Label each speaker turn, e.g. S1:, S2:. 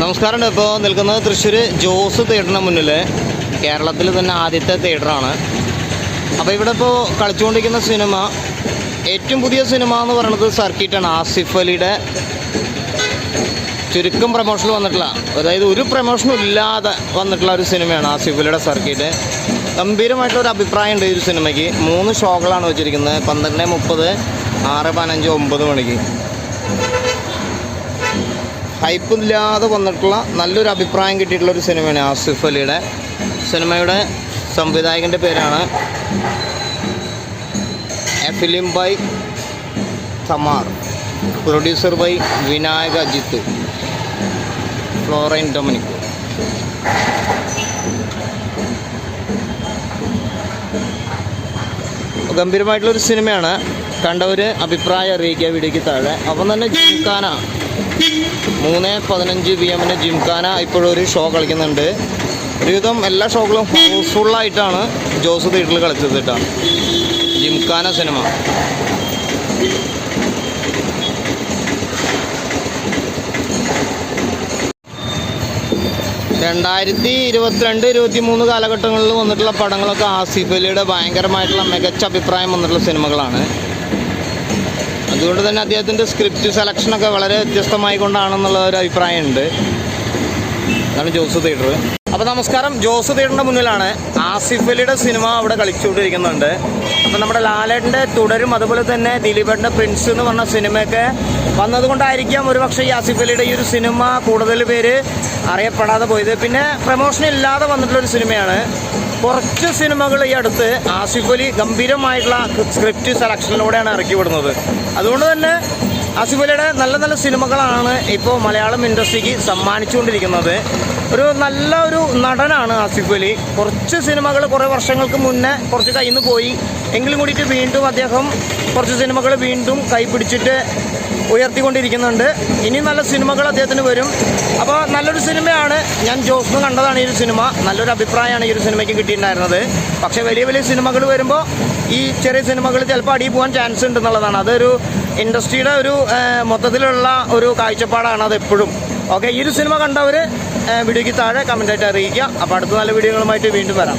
S1: നമസ്കാരം ഇപ്പോൾ നിൽക്കുന്നത് തൃശ്ശൂർ ജോസ് തിയേറ്ററിന് മുന്നിൽ കേരളത്തിൽ തന്നെ ആദ്യത്തെ തിയേറ്ററാണ്. അപ്പോൾ ഇവിടെ ഇപ്പോൾ കളിച്ചുകൊണ്ടിരിക്കുന്ന സിനിമ ഏറ്റവും പുതിയ സിനിമ എന്ന് പറയുന്നത് സർക്കിറ്റാണ്. ആസിഫ് അലിയുടെ ചുരുക്കം പ്രൊമോഷൻ വന്നിട്ടുള്ള അതായത് ഒരു പ്രൊമോഷനും ഇല്ലാതെ വന്നിട്ടുള്ള ഒരു സിനിമയാണ് ആസിഫ് അലിയുടെ സർക്കിറ്റ്. ഗംഭീരമായിട്ടുള്ള ഒരു അഭിപ്രായം ഉണ്ട് ഈ ഒരു സിനിമയ്ക്ക്. മൂന്ന് ഷോകളാണ് വെച്ചിരിക്കുന്നത്. പന്ത്രണ്ട് മുപ്പത് ആറ് പതിനഞ്ച് ഒമ്പത് മണിക്ക്. ഹൈപ്പില്ലാതെ വന്നിട്ടുള്ള നല്ലൊരു അഭിപ്രായം കിട്ടിയിട്ടുള്ള ഒരു സിനിമയാണ് ആസിഫ് അലിയുടെ. സിനിമയുടെ സംവിധായകന്റെ പേരാണ് a film by Thamar. Producer by Vinayaka Ajith Florine Dominic. ഗംഭീരമായിട്ടുള്ളൊരു സിനിമയാണ്. കണ്ടവർ അഭിപ്രായം അറിയിക്കുക വീഡിയോയ്ക്ക് താഴെ. അപ്പം തന്നെ ജിംഖാന മൂന്ന് പതിനഞ്ച് പി എമ്മിന് ജിംഖാന ഒരു ഷോ കളിക്കുന്നുണ്ട്. ഒരുവിധം എല്ലാ ഷോകളും ഹൗസ്ഫുള്ളായിട്ടാണ് ജോസ് തിയേറ്ററിൽ കളിച്ചത് ജിംഖാന സിനിമ രണ്ടായിരത്തി ഇരുപത്തിരണ്ട് ഇരുപത്തി മൂന്ന് കാലഘട്ടങ്ങളിൽ വന്നിട്ടുള്ള പടങ്ങളൊക്കെ ആസിഫ് അലിയുടെ ഭയങ്കരമായിട്ടുള്ള മികച്ച അഭിപ്രായം വന്നിട്ടുള്ള സിനിമകളാണ് അതുകൊണ്ട് തന്നെ അദ്ദേഹത്തിന്റെ സ്ക്രിപ്റ്റ് സെലക്ഷനൊക്കെ വളരെ വ്യത്യസ്തമായി കൊണ്ടാണെന്നുള്ള ഒരു അഭിപ്രായമുണ്ട്. അതാണ് ജോസ് തിയേറ്റർ. അപ്പോൾ നമസ്കാരം. ജോസ് തിയേറ്ററിന്റെ മുന്നിലാണ് ആസിഫ് അലിയുടെ സിനിമ അവിടെ കളിച്ചുകൊണ്ടിരിക്കുന്നുണ്ട്. അപ്പോൾ നമ്മുടെ ലാലേട്ടന്റെ തുടരും അതുപോലെ തന്നെ ദിലീപേട്ടന്റെ പ്രിൻസ് എന്ന് പറഞ്ഞ സിനിമയൊക്കെ വന്നതുകൊണ്ടായിരിക്കാം ഒരുപക്ഷെ ഈ ആസിഫ് അലിയുടെ ഈ ഒരു സിനിമ കൂടുതൽ പേര് അറിയപ്പെടാതെ പോയത്. പിന്നെ പ്രമോഷൻ ഇല്ലാതെ വന്നിട്ടുള്ളൊരു സിനിമയാണ്. കുറച്ച് സിനിമകൾ ഈ അടുത്ത് ആസിഫ് അലി ഗംഭീരമായിട്ടുള്ള സ്ക്രിപ്റ്റ് സെലക്ഷനിലൂടെയാണ് ഇറക്കി വിടുന്നത് അതുകൊണ്ട് തന്നെ ആസിഫ് അലിയുടെ നല്ല നല്ല സിനിമകളാണ് ഇപ്പോൾ മലയാളം ഇൻഡസ്ട്രിക്ക് സമ്മാനിച്ചുകൊണ്ടിരിക്കുന്നത്. ഒരു നല്ല ഒരു നടനാണ് ആസിഫ് അലി. കുറച്ച് സിനിമകൾ കുറേ വർഷങ്ങൾക്ക് മുന്നേ കുറച്ച് കയ്യിൽ നിന്ന് പോയി. എങ്കിലും കൂടിയിട്ട് വീണ്ടും അദ്ദേഹം കുറച്ച് സിനിമകൾ വീണ്ടും കൈപിടിച്ചിട്ട് ഉയർത്തിക്കൊണ്ടിരിക്കുന്നുണ്ട്. ഇനി നല്ല സിനിമകൾ അദ്ദേഹത്തിന് വരും. അപ്പോൾ നല്ലൊരു സിനിമയാണ്. ഞാൻ ജോസ്ന്ന് കണ്ടതാണ് ഈ ഒരു സിനിമ. നല്ലൊരു അഭിപ്രായമാണ് ഈ ഒരു സിനിമയ്ക്ക് കിട്ടിയിട്ടുണ്ടായിരുന്നത്. പക്ഷേ വലിയ വലിയ സിനിമകൾ വരുമ്പോൾ ഈ ചെറിയ സിനിമകൾ ചിലപ്പോൾ അടിയിൽ പോകാൻ ചാൻസ് ഉണ്ടെന്നുള്ളതാണ് അതൊരു ഇൻഡസ്ട്രിയുടെ ഒരു മൊത്തത്തിലുള്ള ഒരു കാഴ്ചപ്പാടാണ് അത് എപ്പോഴും ഓക്കെ ഈ ഒരു സിനിമ കണ്ടവർ വീഡിയോയ്ക്ക് താഴെ കമന്റായിട്ട് അറിയിക്കുക. അപ്പോൾ അടുത്ത നല്ല വീഡിയോകളുമായിട്ട് വീണ്ടും വരാം.